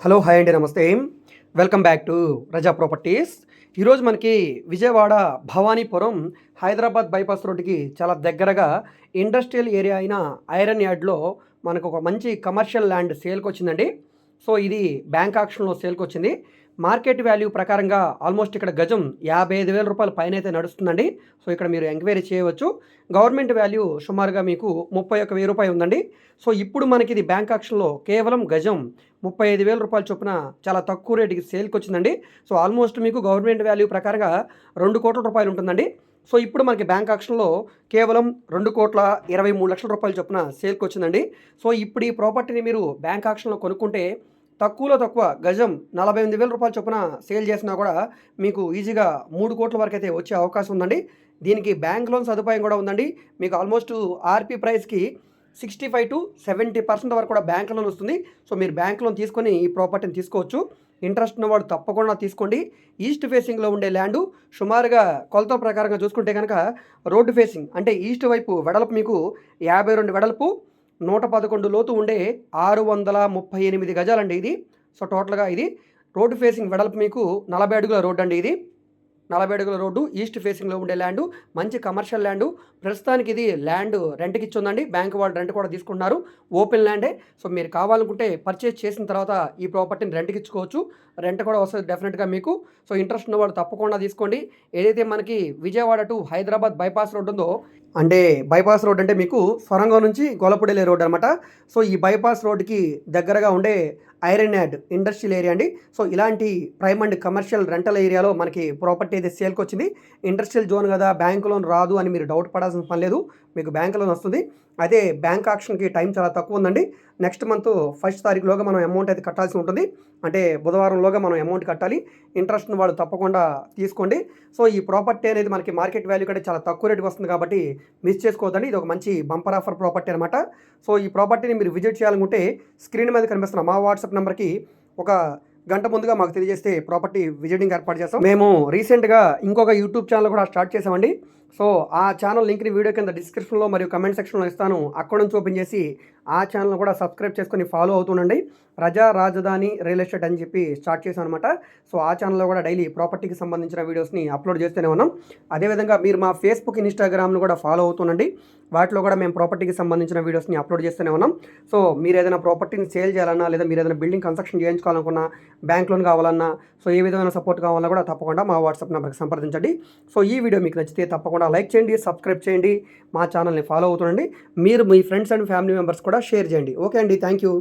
Hello hi అండి నమస్తే. Welcome back to Raza properties. ఈరోజు మనకి విజయవాడ భవానీపురం హైదరాబాద్ బైపాస్ రోడ్డుకి చాలా దగ్గరగా ఇండస్ట్రియల్ ఏరియా అయిన ఐరన్ యార్డ్లో మనకు ఒక మంచి కమర్షియల్ ల్యాండ్ సేల్కి వచ్చిందండి సో ఇది బ్యాంక్ ఆక్షన్లో సేల్కి వచ్చింది మార్కెట్ వాల్యూ ప్రకారంగా ఆల్మోస్ట్ ఇక్కడ గజం యాభై ఐదు వేల రూపాయల పైన అయితే నడుస్తుందండి. సో ఇక్కడ మీరు ఎంక్వైరీ చేయవచ్చు. గవర్నమెంట్ వాల్యూ సుమారుగా మీకు ముప్పై ఒక్క వెయ్యి రూపాయలు ఉందండి. సో ఇప్పుడు మనకి ఇది బ్యాంక్ ఆక్షన్లో కేవలం గజం ముప్పై ఐదు వేల రూపాయల చొప్పున చాలా తక్కువ రేటుకి సేల్కి వచ్చిందండి. సో ఆల్మోస్ట్ మీకు గవర్నమెంట్ వాల్యూ ప్రకారంగా రెండు కోట్ల రూపాయలు ఉంటుందండి. సో ఇప్పుడు మనకి బ్యాంక్ ఆక్షన్లో కేవలం రెండు కోట్ల ఇరవై మూడు లక్షల రూపాయల చొప్పున సేల్కి వచ్చిందండి. సో ఇప్పుడు ఈ ప్రాపర్టీని మీరు బ్యాంక్ ఆక్షన్లో కొనుక్కుంటే తక్కువలో తక్కువ గజం నలభై ఎనిమిది వేల రూపాయల చొప్పున సేల్ చేసినా కూడా మీకు ఈజీగా మూడు కోట్ల వరకు అయితే వచ్చే అవకాశం ఉందండి. దీనికి బ్యాంక్ లోన్ సదుపాయం కూడా ఉందండి. మీకు ఆల్మోస్ట్ ఆర్పీ ప్రైస్కి sixty five to seventy percent వరకు కూడా బ్యాంక్ లోన్ వస్తుంది. సో మీరు బ్యాంక్ లోన్ తీసుకొని ఈ ప్రాపర్టీని తీసుకోవచ్చు. ఇంట్రెస్ట్ ఉన్నవాడు తప్పకుండా తీసుకోండి. ఈస్ట్ ఫేసింగ్లో ఉండే ల్యాండు సుమారుగా కొలత ప్రకారంగా చూసుకుంటే కనుక రోడ్డు ఫేసింగ్ అంటే ఈస్ట్ వైపు వెడల్పు మీకు యాభై రెండు వెడల్పు నూట పదకొండు లోతు ఉండే ఆరు వందల ముప్పై ఎనిమిది గజాలండి ఇది. సో టోటల్గా ఇది రోడ్డు ఫేసింగ్ వెడల్పు మీకు నలభై అడుగుల రోడ్డు అండి ఇది. నలభై అడుగుల రోడ్డు ఈస్ట్ ఫేసింగ్లో ఉండే ల్యాండు మంచి కమర్షియల్ ల్యాండు. ప్రస్తుతానికి ఇది ల్యాండ్ రెంట్కి ఇచ్చిందండి బ్యాంక్ వాళ్ళు రెంట్ కూడా తీసుకుంటున్నారు. ఓపెన్ ల్యాండే. సో మీరు కావాలనుకుంటే పర్చేస్ చేసిన తర్వాత ఈ ప్రాపర్టీని రెంట్కి ఇచ్చుకోవచ్చు రెంట్ కూడా వస్తుంది డెఫినెట్గా మీకు. సో ఇంట్రెస్ట్ ఉన్న వాళ్ళు తప్పకుండా తీసుకోండి. ఏదైతే మనకి Vijayawada to Hyderabad bypass road ఉందో అంటే బైపాస్ రోడ్ అంటే మీకు సొరంగం నుంచి గొల్లపూడెలే రోడ్ అనమాట సో ఈ బైపాస్ రోడ్కి దగ్గరగా ఉండే ఐరన్ యాడ్ ఇండస్ట్రియల్ ఏరియా అండి. సో ఇలాంటి ప్రైమ్ అండ్ కమర్షియల్ రెంటల్ ఏరియాలో మనకి ప్రాపర్టీ అయితే సేల్కి వచ్చింది. ఇండస్ట్రియల్ జోన్ కదా బ్యాంక్ లోన్ రాదు అని మీరు డౌట్ పడాల్సిన పని లేదు. మీకు బ్యాంక్ లోన్ వస్తుంది. అయితే బ్యాంక్ ఆక్షన్కి టైం చాలా తక్కువ ఉందండి. నెక్స్ట్ మంత్ ఫస్ట్ తారీఖులోగా మనం అమౌంట్ అయితే కట్టాల్సి ఉంటుంది. అంటే బుధవారంలోగా మనం అమౌంట్ కట్టాలి. ఇంట్రెస్ట్ వాళ్ళు తప్పకుండా తీసుకోండి. సో ఈ ప్రాపర్టీ అనేది మనకి మార్కెట్ వాల్యూ కంటే చాలా తక్కువ రేటుకి వస్తుంది కాబట్టి మిస్ చేసుకోవద్దండి. ఇది ఒక మంచి బంపర్ ఆఫర్ ప్రాపర్టీ అనమాట సో ఈ ప్రాపర్టీని మీరు విజిట్ చేయాలనుకుంటే స్క్రీన్ మీద కనిపిస్తున్న మా వాట్సాప్ నెంబర్కి ఒక గంట ముందుగా మాకు తెలియజేస్తే ప్రాపర్టీ విజిటింగ్ ఏర్పాటు చేస్తాం. మేము రీసెంట్గా ఇంకొక యూట్యూబ్ ఛానల్ కూడా స్టార్ట్ చేసామండి సో ఆ ఛానల్ లింక్ని వీడియో కింద డిస్క్రిప్షన్లో మరియు కమెంట్ సెక్షన్లో ఇస్తాను. అక్కడ నుంచి ఓపెన్ చేసి ఆ ఛానల్ కూడా సబ్స్క్రైబ్ చేసుకొని ఫాలో అవుతుండండి ప్రజా రాజధాని రియల్ ఎస్టేట్ అని చెప్పి స్టార్ట్ చేశాను అనమాట సో ఆ ఛానల్లో కూడా డైలీ ప్రాపర్టీకి సంబంధించిన వీడియోస్ని అప్లోడ్ చేస్తూనే ఉన్నాం. అదేవిధంగా మీరు మా ఫేస్బుక్ ఇన్స్టాగ్రామ్ను కూడా ఫాలో అవుతుండండి వాటిలో కూడా మేము ప్రాపర్టీకి సంబంధించిన వీడియోస్ని అప్లోడ్ చేస్తూనే ఉన్నాం. సో మీరు ఏదైనా ప్రాపర్టీని సేల్ చేయాలన్నా లేదా మీరు ఏదైనా బిల్డింగ్ కన్స్ట్రక్షన్ చేయించుకోవాలనుకున్నా బ్యాంక్ లోన్ కావాలన్నా సో ఏ విధమైన సపోర్ట్ కావాలన్నా కూడా తప్పకుండా మా వాట్సాప్ నెంబర్కి సంప్రదించండి. సో ఈ వీడియో మీకు నచ్చితే తప్పకుండా తప్పకుండా లైక్ చేయండి సబ్స్క్రైబ్ చేయండి మా ఛానల్ని ఫాలో అవుతుండండి. మీరు మీ ఫ్రెండ్స్ అండ్ ఫ్యామిలీ మెంబర్స్ కూడా షేర్ చేయండి. ఓకే అండి థ్యాంక్ యూ